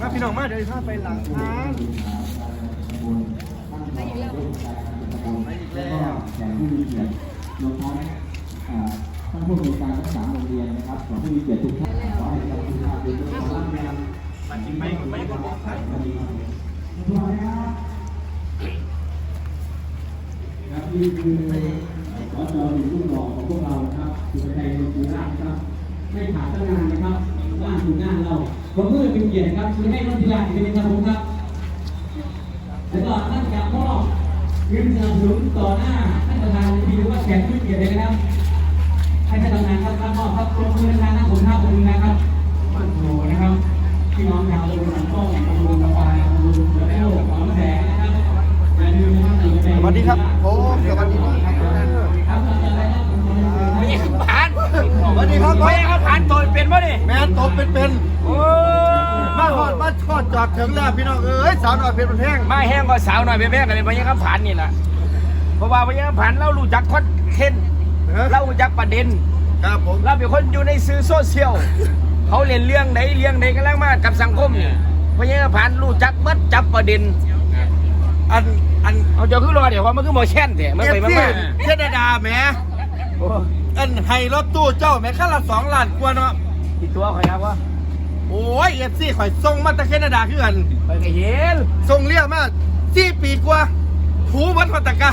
มาพี่น้องมาเดี๋ยวพาไปหลังทางไปอีกแล้วแขกผู้มีเกียรติรวมทั้งท่านผู้บริการทั้งสามโรงเรียนนะครับขอผู้มีเกียรติทุกท่านขอให้ทุกท่านเป็นผู้รับงานมากินไปไปก็บอกไปครับนี่คือขอจอหนึ่งรูปหล่อของพวกเราครับสุภชัยโลกุราชครับไม่ขาดตั้งนานนะครับ ว่างถึงหน้าเราขอเพื่อเป็นเกียรติครับคือให้รถที่ร้านเป็นครับผมครับ แล้วก็ท่านจะมอบเงินสนับสนุนต่อหน้าท่านประธานที่หรือว่าแขกผู้เกียรติเลยนะครับ ให้ท่านประธานครับรับมอบครับปรบมือทางนักผมท่าบนนะครับโอ้โหนะครับพี่น้องชาวตำบลสันป้องตำบลกระปายตำบลเสือแก้วหนองแสงนะครับอย่าลืมนะครับสวัสดีครับผมสวัสดี เป็นป่ะนี่แม่ตบเป็นเป็นโอ้มาหอดมาทอดจอดถึงแล้วพี่น้องเอ้ยสาวหน่อยเพชรมันแพงมาแห้งก็สาวหน่อยเป็นแม่กันเป็นไม่ใช่เขาผ่านนี่แหละเพราะว่าไม่ใช่เขาผ่านเรารู้จักคอนเทนต์เรารู้จักประเด็น ครับผมเราเป็นคนอยู่ในสื่อโซเชียล เขาเรียนเรื่องไหนเรื่องไหนกันแล้วมากับสังคมเนี่ยเพราะฉะนั้นผ่านรู้จักเบัดจับประเด็น อันอันเอาเจ้าคือรอเดี๋ยวว่ามันคือหมอแช่นเถอะมันเอไปฟมาซีมาเทนดาแหมโอ้อันให้รถตู้เจ้าแหม่ขั้นละสองล้านกว่าเนาะ ติดตัวคอยนะว่าโอ้ยเอฟซีข่อยส่งมาจากแคนาดาคือกันไปก็เห็นส่งเรียกมาสี่ปีกว่าถูวัดพัตตะกา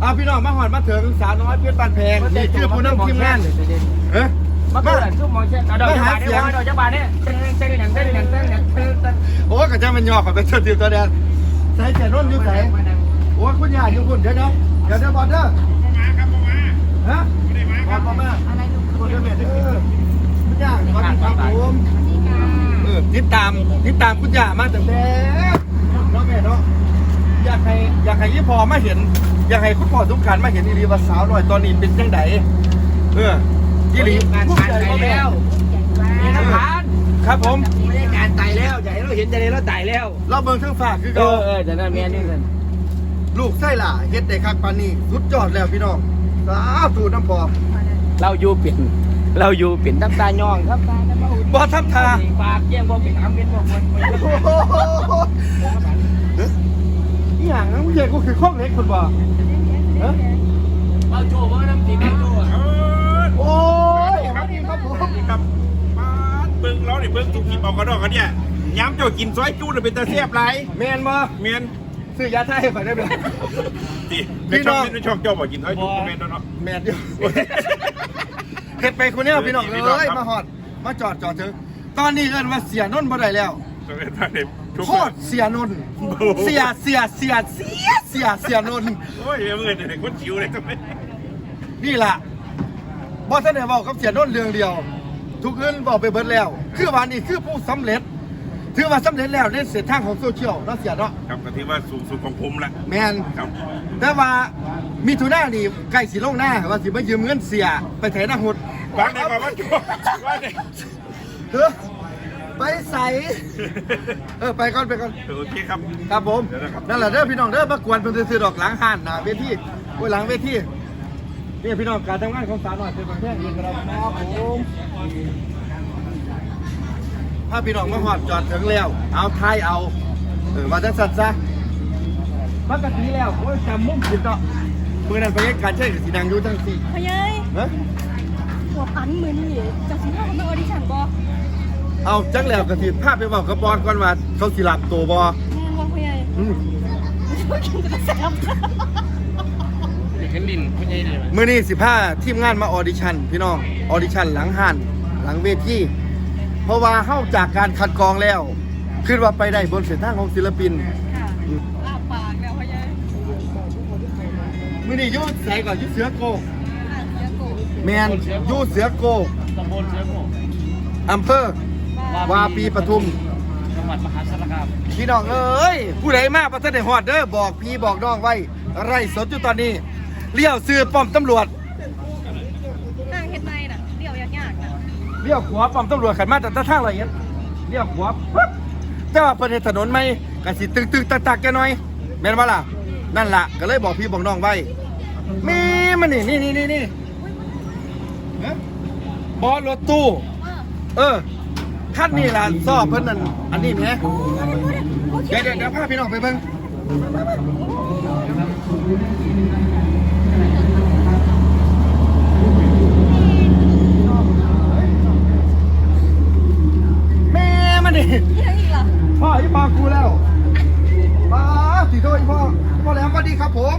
เอาพี่น้องมาหอดมาถึงสาวน้อยเพียรปานแพงนี่คือผู้นำทีมงานเอ๊ะมามาเกิดคือหมอแช่นเอาดอกจับาเนี่ยว่าดอกจับาเนี่ยเต้นเต้นอย่างเต้นอย่างเต้นอย่างเต้นเต้นโอ้ยกระจายมันย่อข่อยเป็นเจ้าทีมตัวแดนใส่เจนุ่นอยู่ใส่โอ้ยคุณยายอยู่คุณเดี๋ยวเดี๋ยวเดี๋ยวเดี๋ยวบอลเด้อฮะบอลมาอะไรลูกคุณเดี๋ยวเดี๋ยวเออ คุณยายสวัสดีครับผมเออติดตามติดตามคุณยายมาตั้งแต่เนาะแม่เนาะอยากให้อยากให้ยี่พอมาเห็น อยากให้คุณพ่อทุกการมาเห็นอีรีว่าสาวหน่อยตอนนี้เป็นจังไดเอออีรีการผู้ผ่านใจไปพ่อแม่แล้วมีน้ำผ่านครับผมไม่ได้การตายแล้วอย่าให้เราเห็นจะได้เราตายแล้วเราเบิ่งทั้งฝากคือเอเขาอเออแต่นั่นแม่นี่กันลูกไส้หล่าเฮ็ดได้คักปานนี้สุดยอดแล้วพี่น้องสาธุน้ำพอเราอยู่เป็น เราอยู่เป็นตั้งตาย่องครับตาน้ำอุ่นบ่ทำทาปากเกี้ยงบ่เป็นคำเป็นบ่คนโอ้โหเอ๊ะอีหยังนเห็นกูคือข้องเล็กคนบ่เอ๊ะเราโชว์ว่าน้ำตีน้ำโชว์โอ้ยสวัสดีครับผมครับมาเบิ้งเราเนี่ยเบิ้งทุกคลิปเอากระดอกกันเนี่ยย้ำเจ้ากินซอยจู้น่ะเป็นตาเสียบไรแมนบ่เมียนซื้อยาไทยให้ข่อยได้บ่ตีพี่ในน้ช่อองงในช่องเจ้าบอกกินซอยจู้ก็แมนเนาะแมนอยู่ เฮ็ดไปคนเนี้ยพี่น้องพี่น้องเอ้ยครับมาฮอด มาจอดจอดเถอะตอนนี้เอิ้นว่าเสียนนท์บ่ได้แล้วสมัยท่านเนี่ยทุกโคตรเสียนนท์เสียเสียเสียเสียเสียเสียนนท์โอ้ยเมื่อเนี่ยคนจิ๋วเลยทำไมนี่ล่ะบอสเนี่ยบอกกับเสียนนท์เรื่องเดียว ทุกอื่นบอกไปเบิดแล้ว คือวันนี้คือผู้สำเร็จ ถือว่าสำเร็จแล้วในเส้นทางของโซเชียลเนาะเสียเนาะครับก็ถือว่าสูงสุดของผมละแมนครับแต่ว่ามีทุน่านี่ใกล้สิลงหน้าว่าสิมายืมเงินเสียไปไถหน้าหุดวางในก่อนว่าจู้ว่าในเฮ้อไปใส่เออไปก่อนไปก่อน โอเคครับ ครับผมเดี๋ยวนะครับ นั่นแหละเด้อพี่น้องเด้อมากวนเพิ่นซื้อๆดอกหลังห้านหนะเวทีโอ้ยหลังเวทีนี่พี่น้องการทำงานของสาวหน่อยเป็นประเภทเองครับครับผม ถ้าพี่น้องมาหอดจอดถึงแล้ว เอาทายเอาเออมาจังสัตว์ซะปกติแล้วโอ้ยจำมุมผิดเนาะมือนั้นไปเฮ็ดการใช้กับสีนางอยู่ทั้งสี่พ่อใหญ่เนะหัวพันมือนี่จากสิบห้าคนต้องออดิชั่นบ่เอาจังแล้วกระถิภาพไปบอกกับบอลก่อนว่าเขาสิหลับตัวบอแม่นว่าพ่อใหญ่อืมไม่กินจะแซ่บเด็กกันดินคุณยายเนี่ยมื่อนี้สิบห้าทีมงานมาออดิชั่นพี่น้องออดิชั่นหลังหันหลังเวที เพราะว่าเข้าจากการคัดกรองแล้วคิดว่าไปได้บนเส้นทางของศิลปินค่ะอาปากแล้วพ่อใหญ่มื่อนี้อยูใส่ก่อนอยูเสือโกอ่านเสียงกูแมนอยูเสือโกตำบลเสือโหกอำเภอวาปีปทุม จังหวัดมหาสารคามพี่น้องเอ้ยผู้ใดมาประเทศไทยฮอดเด้อบอกพี่บอกน้องไว้ ไร่สดอยู่ตอนนี้เลี้ยวซื้อป้อมตำรวจ นางเฮ็ดในน่ะเดี่ยวยากๆน่ะ เลี้ยวขวาป้อมตำรวจขันมาแต่ตะทางอะไรเงี้ยเลี้ยวขวาปึ๊บแต่ว่าประเทศถนนไหม่กสิตึกตึกตักตักแกหน่อยแม่นว่าล่ะนั่นล่ะก็เลยบอกพี่บอกน้องไว้มีมันนี่นี่นี่นี่นี่เอ๊ะบอสรถตู้ เออขั้นนี่ล่ะซอบเพิ่นนั่นอันนี้แหมเดี๋ยวเดี๋ยวเดี๋ยวพาพี่น้องไปเบิ่งแม่มันนี่ ยังอีกเหรอ พ่ออีพ่อกูแล้วป้าสีโทษอีพ่อพ่อแล้วก็ดีครับผม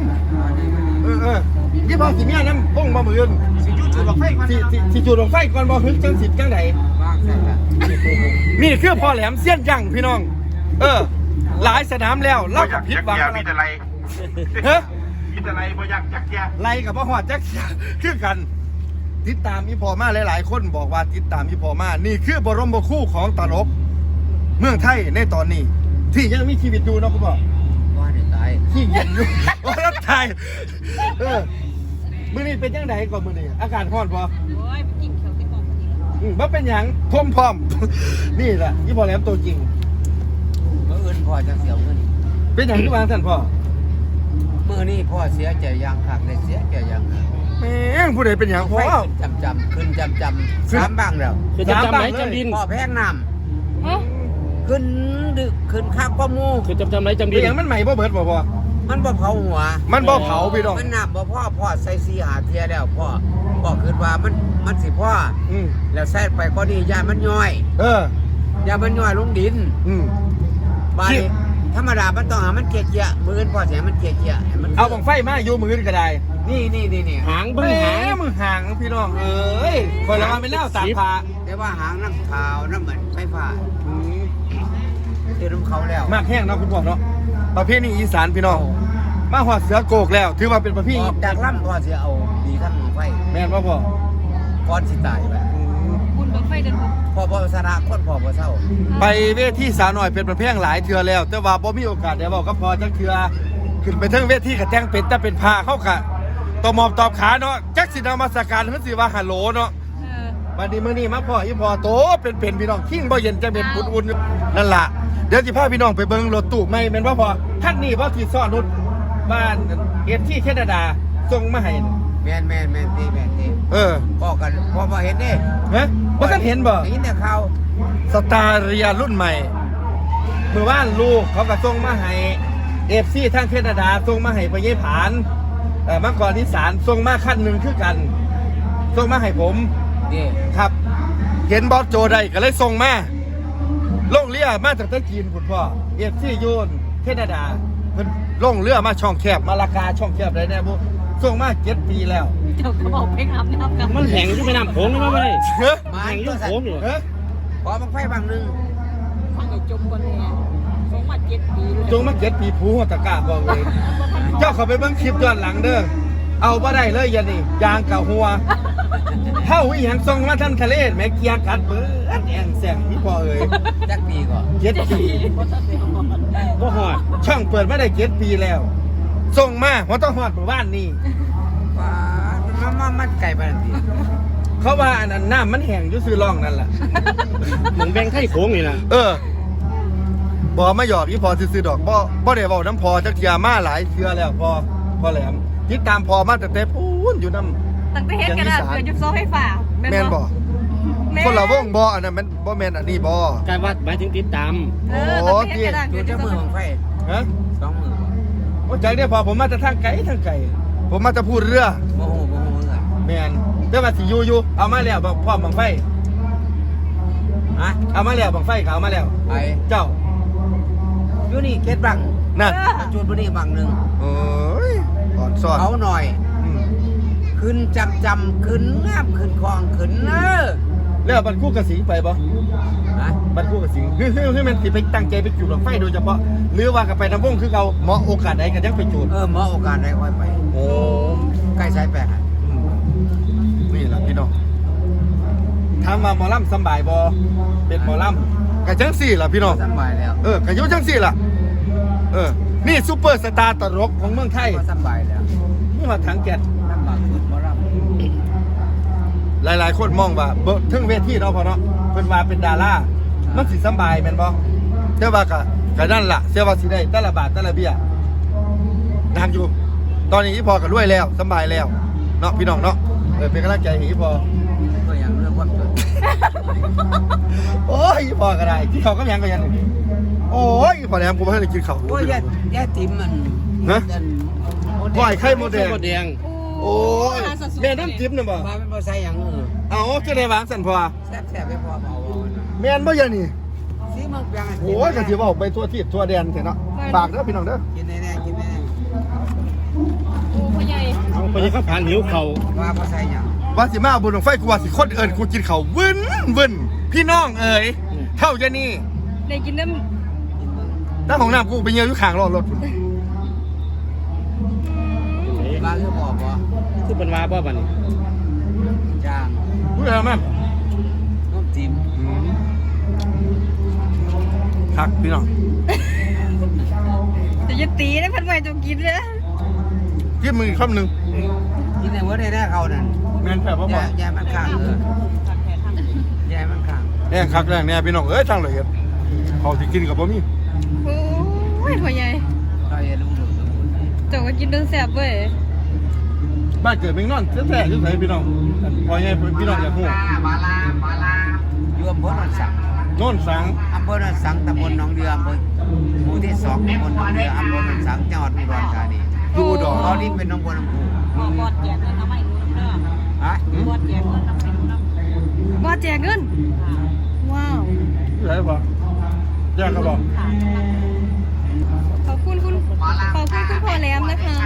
เออเออยี่พ่อสิเมียน้ำป้งมาเหมือน สิจุดจุดดอกไฟก่อน สิสิ สิจุดลงไฟก่อนบ่ฮึกจังสิจังไหนวางใส่ละนี่คือพ่อแหลมเสี้ยนยังพี่น้อง เออ หลายสนามแล้วเล่ากับพิษบังมีแต่ไรเฮ้ยมีแต่ไรบ่อยากจักแกไล่กับพ่อหอดแจ็คคือกัน ติดตามอีพอมาหลาย ๆ คนบอกว่าติดตามอีพอมา นี่คือบรมคู่ของตลก เมืองไทยในตอนนี้ ที่ยังมีชีวิตอยู่เนาะคุณพ่อว่าได้ตายที่เย็นอยู่ว่ารัไทยเออมื้อนี้เป็นยังไงก่อนมื้อนี้อากาศร้อนบ่โอ้ยไปกินเขาไปก่ อนอืมบ่เป็นหยังท่วมพร้อม นี่แหละอีพอแหลมตัวจริง มื่ออื่นพ่อจะเสียเงินเป็นหยังที่วางท่านพ่อมื่อนี้พ่อเสียใจอยังคักเลยเสียใจอยังคักแม่งผู้ใดเป็นหยังพ่อจำจำขึ้นจำจำขึ้น สามบ้างแล้วคือจำไหนจำดิน พ่อแพงน้ฮะำขึ้นดึกขึ้นข้างก็มูคือจำจำไรจำเป็ดีนหยังมันใหม่บ่เบิดบ่พ่อ มันบ่เผาหัว มันบ่เผาพี่น้องมันน้ำบ่พ่อพ่อใส่ซีหาเทียแล้วพ่อพ่อคิดว่ามันมันสิพ่ออืมแล้วแซ่ไปก็นี่ยามันย่อยเออยามันย่อยลงดิน อืมบาดคินี้ดธรรมดามันต้องหามันเกลี่ยๆมืออนพ่อเสียมันเกลี่ยๆให้มันเอาบังไฟมาอยู่มือก็ได้ นี่นี่นี่นี่หางเบิ้งแหหางมมือห่างพี่น้องเอ้ยคนละมาเป็นแนวตากผ้าแต่ว่าหางน้ำขาวน้ำเหมือนไฟฟ้าอืมเจอน้ำเขาแล้ว มากแห้งเนาะคุณพ่อเนาะ ประเภทนี้อีสานพี่น้อง มาหอดเสือโกกแล้ว ถือว่าเป็นประเพอณีอกจากล่ำพ่อเสียเอาดีทั้งไฟแม่นบ่พ่อก้อนสิตายไปอืมบุญบังไฟเดินหกพ่อพ่อสระคนพ่อพ่อเศร้า ไปเวทีสาวหน่อยเป็นประเภทหลายเทือแล้ว แต่ว่าบ่มีโอกาสได้บอกก็พอจักเทือขึ้นไปเทิงเวทีกับแจ้งเป็นแต่เป็นพาเข้ากะตอมอบตอบขาเนาะจักสินมัสการเพิ่นสิว่าฮัลโหลเนาะเออ วันนี้มื้อนี้มาพ่ออีพ่อโตเป็นเป็นพี่น้องขิงบ่เย็นจังเป็นอุ่นๆนั่นล่ะเดี๋ยวสิพาพี่น้องไปเบิ่งรถตู้ใหม่แม่นบ่พ่อท่านนี่บ่ที่ซ่อนรถบ้านเอฟที่แคนาดาส่งมาให้น่ะแมนแมนแมนตีแมนตีเออพ่อกันพ่อพ่อเห็นเด้ฮะบ่ทันเห็นบ่ได้ยินแต่ข่าวสตาร์เรียรุ่นใหม่เมื่อวานลูกเขาก็ส่งมาให้เอฟซีทางแคนาดาส่งมาให้ไปเยี่ผานเอ่อมาก่อนที่สารส่งมาขั้นหนึ่งคือกันส่งมาให้ผม นี่ครับ เห็นบอสโจได้ก็เลยส่งมาลงเรือมาจากตะจีนคุณพ่อเอฟซียูนแคนาดาเพิ่นลงเรือมาช่องแคบมาราคาช่องแคบเลยแน่บุส่งมาเจ็ดปีแล้วเจ้าก็บอกเพลงอัพนับกันมันแหงอยู่ไปน้ำโขงนี่มั้ยไม่ได้เฮ้ยมาแหงอตัยู่วสัตโขงว์อยู่เฮ้ยพอบังไฟบางหนึงฟังไอ้จมก่อนเนี่ยสองมาเจ็ดปีจงมาเจ็ดปีผูหัวตะกร้าบอกเลยเจ้าเขาไปเบิ่งคลิปย้อนหลังเด้อเอาบ่ได้เลยยันนี่ยางกับหัว เท่าอีหยังส่งมาท่านทะเลแม่เกียร์กัดเบิดแองแสงพี่พ่อเอ้ยจักปีก่อนเจ็ดปีบ่หอด ช่องเปิดมาได้เจ็ดปีแล้ว ส่งมาหัวต้องหอดหมู่บ้านนี่ว้ามันมันมันไก่ไปทันทีเขาว่าอันนั้นน้ำมันแห้งอยู่ซื้อร่องนั่นล่ะ เหมือนแบงค์ไทยโขงนี่นะเออบ่มาหยอกอีพอซื้อๆดอกบ่บ่ได้เว้าน้ำพอจักเทียมาหลายเทื่อแล้วพอพอแหลมติดตามพอมาตั้งแต่ปูนอยู่น้ำ ตั้งแต่เฮ็ดกันอะเกิดจุดโซ่ให้ฝ่าแม่นบ่แม่คนละวงบ่อันนั้นมันบ่แม่นอันนี้บ่การวัดหมายถึงติดตามเออตั้งแต่เฮ็ดกันอะดูเกิดจุเจ้าดมืโซ่อบังไฟฮะสองมือบ่โอ้ใจได้พอผมมาจะทางไกลทางไกลผมมาจะพูดเรือโมโหโมโหเหมือนกันแม่นแต่ว่าสิอยู่อยู่เอามาแล้วบอกพร้อมบังไฟฮะเอามาแล้วบังไฟก็เอามาแล้วไปเจ้าอยู่นี่เก็ดบังนั่นจูดบนี่บังหนึ่งโอ้ยก่อนสอนเขาหน่อยอืม ขึ้นจำจำขึ้นงามขึ้นคลองขึ้นเนอแล้วบันคู่กระสิงไปบ่ฮะบันคู่กระสิงคือคือคือมันสิไปตั้งใจไปจุดบังไฟโดยเฉพาะหรือว่าก็ไปนำวงคือเขาเหมาะโอกาสใดก็ยังไปจุดเออเหมาะโอกาสได้ค่อยไปโอ้ใกล้สายแปดอะอืมนี่แหละพี่น้องถามว่าหมอลำสำบายบ่เป็นหมอลำก็จังสี่ล่ะพี่น้องสบายแล้วเออกอายุจังสี่ล่ะเออนี่ซูเปอร์สตาร์ตลกของเมืองไทยก็สบายแล้วนี่มาถังแก๊ส ลำบากขึ้นบ่รับ หลายๆ คนมองว่าเบิ่งถึงเวทีเนาะพอเนาะเป็นว่าเป็นดารามันสิสำบายแม่นบ่เชื่อว่าก็ก็นั่นล่ะเชื่อว่าสิได้แต่ละบาทแต่ละเบี้ยนางอยู่ ตอนนี้อีพอก็รวยแล้วสำบายแล้วเนาะพี่น้องเนาะเออเป็นกำลังใจให้อีพอก็อย่างเรื่องความจนโอ้ยพอก็ได้กินข้าวก็ยังก็ยังนี่โอ้ยพอแล้วกูไม่ได้กินข้าวโอ้ยแย่แย่ติมมันนะก้อยไข่มดแดงหมดแดงโอ้ยแม่น้ำจิ้มน่ะบ่มาเป็นภาษาอย่างเออเอา จะได้วางสันพอแซ่บแซ่บไปพอเบาแม่นบ่ยังนี่ซีมังเปียงโอ้ยก็สิเว้าไปทั่วทิศทั่วแดนแท้เนาะฝากเด้อพี่น้องเด้อกินแน่ๆกินแน่โอ้พ่อใหญ่เอาไปยังเขาผ่านหิวเขาๆว่าภาษาอย่างว่าสิมาบุญของไฟกูว่าสิคนเอิ้นกูกินข้าววึ้นวึ้นพี่น้องเอ๋ยเท่าจะนี่ได้กินน้น้ำของน้ำกูไปเยี่ยวอยู่ข้างรถรถพุ่นบ้านคือบอกว่าคือเป็นว่าบ่บัดนี้จาง พูดอะไรมั้ยน้ำจิ้มคักพี่น้องำจะจะตีนะพันใหม่จะกินเลยที่มืออีกคำหนึ่งกินในวัดได้แน่เขานั่นแม่นแผลบ่บ่แย่แย่มันข้างเออแย่มันข้างแน่คักแน่แน่พี่น้องเอ้ยทางละเอียดเขาสิกินกับบ่มีโอ้ยพ่อใหญ่เราอย่าลุงหลุดเจ้าก็กินเดินแสบเว้ย บ้านเกิดเมืองนอนแท้ๆอยู่ไสพี่น้องพอใหญ่พี่น้องอยากฮู้มาลามาลาอยู่อำเภอหนองสังโน่นสังอำเภอหนองสังตำบลหนองเรืออำเภอหมู่ที่สองตำบลหนองเรืออำเภอหนองสังจังหวัดอุดรธานีอยู่ดอกเขานี่เป็นน้องบัวลำพูบอดแจกเงินเอาไม่รู้น้ำเด้อฮะบอดแจกเงินเอาไม่รู้น้ำว่าแจกเงินว้าวอยู่ไหนบ่แยกก็บ่ขอบคุณคุณขอบคุณคุณพ่อแหลมนะคะ